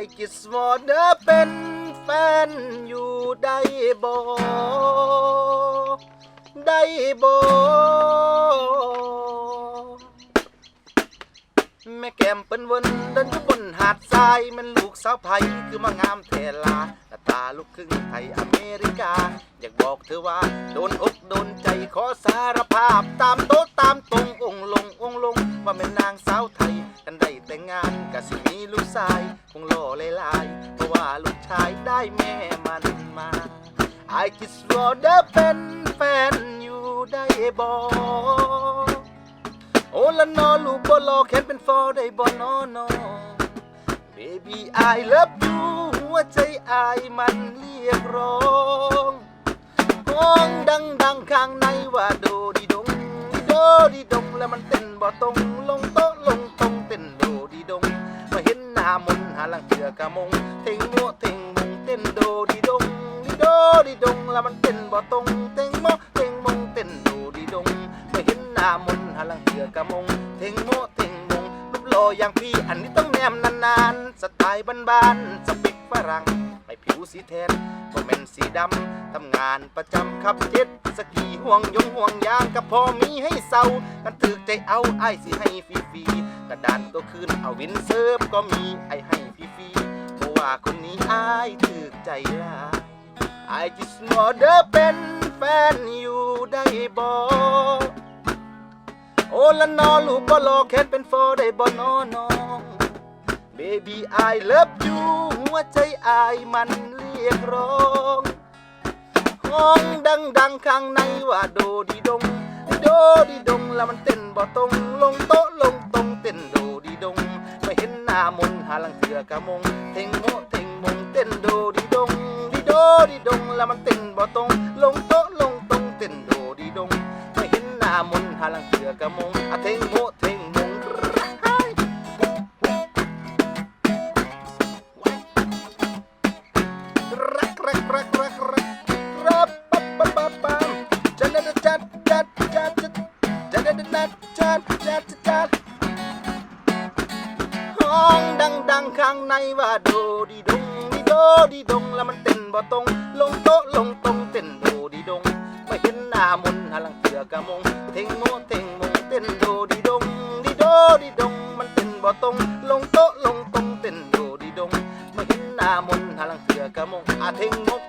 I just wanna เป็นแฟนอยู่ได้บ่ได้บ่แม่แก้มเปิ้นวนเดินอยู่บนหาดทรายมันลูกสาวไผคือมางามแทลาหน้าตาลูกครึ่งไทยอเมริกา อยากบอกเธอว่า โดนอกโดนใจขอสารภาพตามโต๊ะ หล่อหลายๆเพราะว่าลูกชายได้แม่มันมา I just wanna เป็นแฟนอยู่ได้บ่โอ้ละนอลูกบ่รอแค่เป็นฟอได้บ่นอนอ Baby I love you หัวใจอายมันเรียกร้องห้องดังดังข้างในว่าโดดีดงดีโดดีดงแล้วมันเต้นบ่ตรงลงโต๊ มงเท่งโมเท่งมงเต้นโดดีดงดีโดดีดงแล้วมันเต้นบ่ตรงเท่งโมเท่งมงเต้นโดดีดงมาเห็นหน้ามนหาลังเถือกะมงเท่งโมเท่งมงรูปหล่ออย่างพี่อันนี้ต้องแนมนานๆสไตล์บ้านๆสเปกฝรั่งไม่ผิวสีแทนบ่แม่นสีดำทำงานประจำขับเจ็ตสกีห่วงยงห่วงยางก็พอมีให้เศร้ากันถึกใจเอาไอ้สิให้ฟรีๆกระดานตัวคืนเอาวินเซิร์ฟก็มีไอ้ให้ฟรีๆ ว่าคนนี้อายถึกใจลาย I just wanna เป็นแฟนอยู่ได้บ่โอ้ละนอลูกบ่รอแค่เป็นฟอได้บ่นอน้อง Baby I love you หัวใจอายมันเรียกร้องห้องดังดังข้างในว่าโดดีดงโดดีดงแล้วมันเต้นบ่ตรงลงโต๊ะลงตรงเต้นโดดีดง หน้ามนหาลังเถือกะมงเท่งโมเท่งมงเต้นโดดีดงดีโดดีดงแล้วมันเต้นบ่ตรงลงโต๊ะลงตรงเต้นโดดีดงไม่เห็นหน้ามนหาลังเถือกะมงอะเท่งโมเท่งมงรักรักรักรักรักรับปั๊บปั๊บปั๊บปั๊บจัดจัดจัดจัดจัดจัดจัดจัดจัดจัด้องดังดังข้างในว่าโดดีดงดีโดดีดงแล้วมันเต้นบ่ตรง ลงโต๊ะลงตรงเต้นโดดีดงไม่เห็นหน้ามนหาลังเสือกะมงเท่งโมเท่งมงเต้นโดดีดงดีโดดีดงมันเต้นบ่ตรง ลงโต๊ะลงตรงเต้นโดดีดงมาเห็นหน้ามนหาลังเสือกะมงอาเทงมก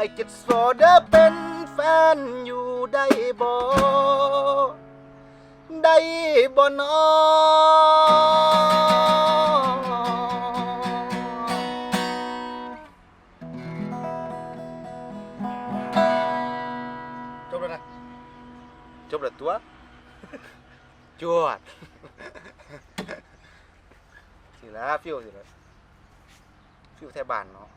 I just wanna เป็นแฟนอยู่ได้บ่ได้บ่นอจบแล้วนะจบแล้วตัว จวดสิละฟิวสิละฟิวแทบานเนาะ